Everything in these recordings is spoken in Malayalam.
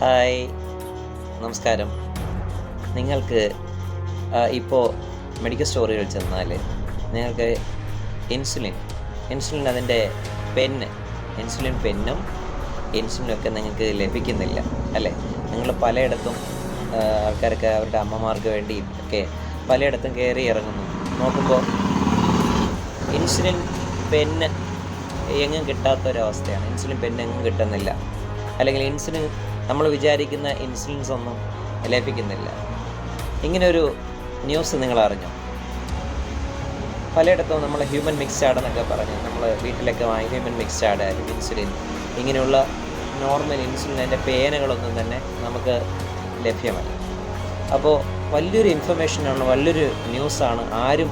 ഹായ്. നമസ്കാരം. നിങ്ങൾക്ക് ഇപ്പോൾ മെഡിക്കൽ സ്റ്റോറുകൾ ചെന്നാൽ നിങ്ങൾക്ക് ഇൻസുലിൻ ഇൻസുലിൻ അതിന്റെ പെന്ന് ഇൻസുലിൻ പെന്നും ഇൻസുലിനൊക്കെ നിങ്ങൾക്ക് ലഭിക്കുന്നില്ല അല്ലേ? നിങ്ങൾ പലയിടത്തും ആൾക്കാരൊക്കെ അവരുടെ അമ്മമാർക്ക് വേണ്ടിയും ഒക്കെ പലയിടത്തും കയറി ഇറങ്ങുന്നു. നോക്കുമ്പോൾ ഇൻസുലിൻ പെന്ന് എങ്ങും കിട്ടാത്തൊരവസ്ഥയാണ്. ഇൻസുലിൻ പെന്ന് എങ്ങും കിട്ടുന്നില്ല. അല്ലെങ്കിൽ ഇൻസുലിൻ നമ്മൾ വിചാരിക്കുന്ന ഇൻസിഡൻസ് ഒന്നും ലഭിക്കുന്നില്ല. ഇങ്ങനൊരു ന്യൂസ് നിങ്ങൾ അറിഞ്ഞു? പലയിടത്തും നമ്മൾ ഹ്യൂമൻ മിക്സ്ഡ് എന്നൊക്കെ പറഞ്ഞ്. നമ്മൾ വീട്ടിലൊക്കെ വാങ്ങി ഹ്യൂമൻ മിക്സ്ഡ് ഇൻസുലിൻ ഇങ്ങനെയുള്ള നോർമൽ ഇൻസുലിൻ അതിന്റെ പേനകളൊന്നും തന്നെ നമുക്ക് ലഭ്യമല്ല. അപ്പോൾ വലിയൊരു ഇൻഫർമേഷനാണ് വലിയൊരു ന്യൂസാണ് ആരും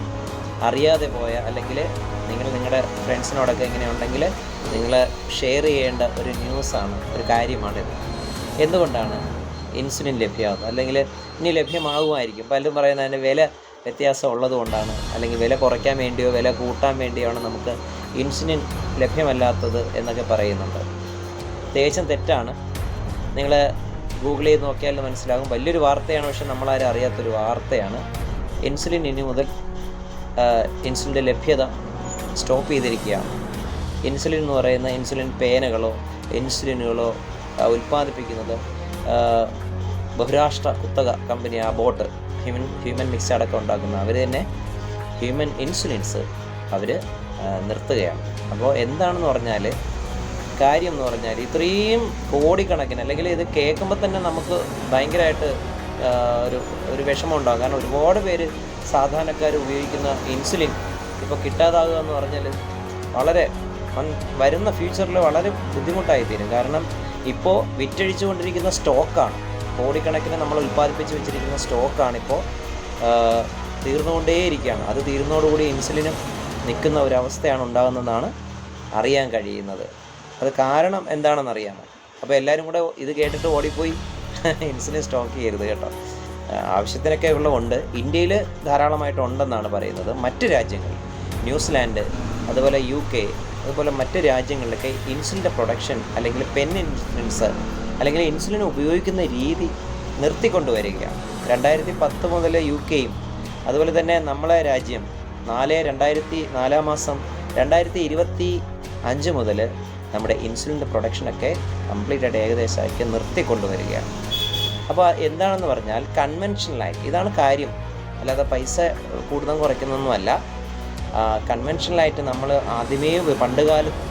അറിയാതെ പോയ അല്ലെങ്കിൽ നിങ്ങൾ നിങ്ങളുടെ ഫ്രണ്ട്സിനോടൊക്കെ ഇങ്ങനെ ഉണ്ടെങ്കിൽ നിങ്ങൾ ഷെയർ ചെയ്യേണ്ട ഒരു ന്യൂസാണ് ഒരു കാര്യമാണിത്. എന്തുകൊണ്ടാണ് ഇൻസുലിൻ ലഭ്യമാകുന്നത്? അല്ലെങ്കിൽ ഇനി ലഭ്യമാകുമായിരിക്കും. പലരും പറയുന്നത് അതിന്റെ വില വ്യത്യാസം ഉള്ളതുകൊണ്ടാണ്. അല്ലെങ്കിൽ വില കുറയ്ക്കാൻ വേണ്ടിയോ വില കൂട്ടാൻ വേണ്ടിയാണ് നമുക്ക് ഇൻസുലിൻ ലഭ്യമല്ലാത്തത് എന്നൊക്കെ പറയുന്നുണ്ട്. തികച്ചും തെറ്റാണ്. നിങ്ങൾ ഗൂഗിൾ ചെയ്ത് നോക്കിയാൽ മനസ്സിലാകും. വലിയൊരു വാർത്തയാണ് പക്ഷെ നമ്മളാരും അറിയാത്തൊരു വാർത്തയാണ്. ഇൻസുലിൻ ഇനി മുതൽ ഇൻസുലിന്റെ ലഭ്യത സ്റ്റോപ്പ് ചെയ്തിരിക്കുകയാണ്. ഇൻസുലിൻ എന്ന് പറയുന്ന ഇൻസുലിൻ പേനകളോ ഇൻസുലിനുകളോ ഉൽപ്പാദിപ്പിക്കുന്നത് ബഹുരാഷ്ട്ര കുത്തക കമ്പനി ആ ബോട്ട് ഹ്യൂമൻ ഹ്യൂമൻ മിക്സ് അടക്കം ഉണ്ടാക്കുന്ന അവർ തന്നെ ഹ്യൂമൻ ഇൻസുലിൻസ് അവർ നിർത്തുകയാണ്. അപ്പോൾ എന്താണെന്ന് പറഞ്ഞാൽ കാര്യം എന്ന് പറഞ്ഞാൽ ഇത്രയും കോടിക്കണക്കിന് അല്ലെങ്കിൽ ഇത് കേൾക്കുമ്പോൾ തന്നെ നമുക്ക് ഭയങ്കരമായിട്ട് ഒരു ഒരു വിഷമം ഉണ്ടാകും. കാരണം ഒരുപാട് പേര് സാധാരണക്കാർ ഉപയോഗിക്കുന്ന ഇൻസുലിൻ ഇപ്പോൾ കിട്ടാതാകുക എന്ന് പറഞ്ഞാൽ വളരെ വരുന്ന ഫ്യൂച്ചറിൽ വളരെ ബുദ്ധിമുട്ടായി തീരും കാരണം ഇപ്പോൾ വിറ്റഴിച്ചുകൊണ്ടിരിക്കുന്ന സ്റ്റോക്കാണ്. കോടിക്കണക്കിന് നമ്മൾ ഉൽപ്പാദിപ്പിച്ച് വെച്ചിരിക്കുന്ന സ്റ്റോക്കാണ് ഇപ്പോൾ തീർന്നുകൊണ്ടേയിരിക്കുകയാണ്. അത് തീർന്നതോടുകൂടി ഇൻസുലിനും നിൽക്കുന്ന ഒരവസ്ഥയാണ് ഉണ്ടാകുന്നതെന്നാണ് അറിയാൻ കഴിയുന്നത്. അത് കാരണം എന്താണെന്ന് അറിയാമോ? അപ്പോൾ എല്ലാവരും കൂടെ ഇത് കേട്ടിട്ട് ഓടിപ്പോയി ഇൻസുലിൻ സ്റ്റോക്ക് ചെയ്യരുത് കേട്ടോ. ആവശ്യത്തിനൊക്കെ ഉള്ള ഉണ്ട് ഇന്ത്യയിൽ ധാരാളമായിട്ടുണ്ടെന്നാണ് പറയുന്നത്. മറ്റ് രാജ്യങ്ങളിൽ ന്യൂസിലാൻഡ് അതുപോലെ യു കെ അതുപോലെ മറ്റ് രാജ്യങ്ങളിലൊക്കെ ഇൻസുലിന്റെ പ്രൊഡക്ഷൻ അല്ലെങ്കിൽ പെൻ ഇൻസുലിൻസ് അല്ലെങ്കിൽ ഇൻസുലിൻ ഉപയോഗിക്കുന്ന രീതി നിർത്തിക്കൊണ്ടുവരികയാണ്. രണ്ടായിരത്തി പത്ത് മുതൽ യു കെയും അതുപോലെ തന്നെ നമ്മളെ രാജ്യം നാല് രണ്ടായിരത്തി നാലാം മാസം രണ്ടായിരത്തി ഇരുപത്തി അഞ്ച് മുതൽ നമ്മുടെ ഇൻസുലിന്റെ പ്രൊഡക്ഷനൊക്കെ കംപ്ലീറ്റ് ആയിട്ട് ഏകദേശമാക്കി നിർത്തിക്കൊണ്ടുവരികയാണ്. അപ്പോൾ എന്താണെന്ന് പറഞ്ഞാൽ കൺവെൻഷനലായി ഇതാണ് കാര്യം. അല്ലാതെ പൈസ കൂടുതൽ കുറയ്ക്കുന്നൊന്നുമല്ല. കൺവെൻഷനലായിട്ട് നമ്മൾ ആദ്യമേ പണ്ട് കാലത്ത്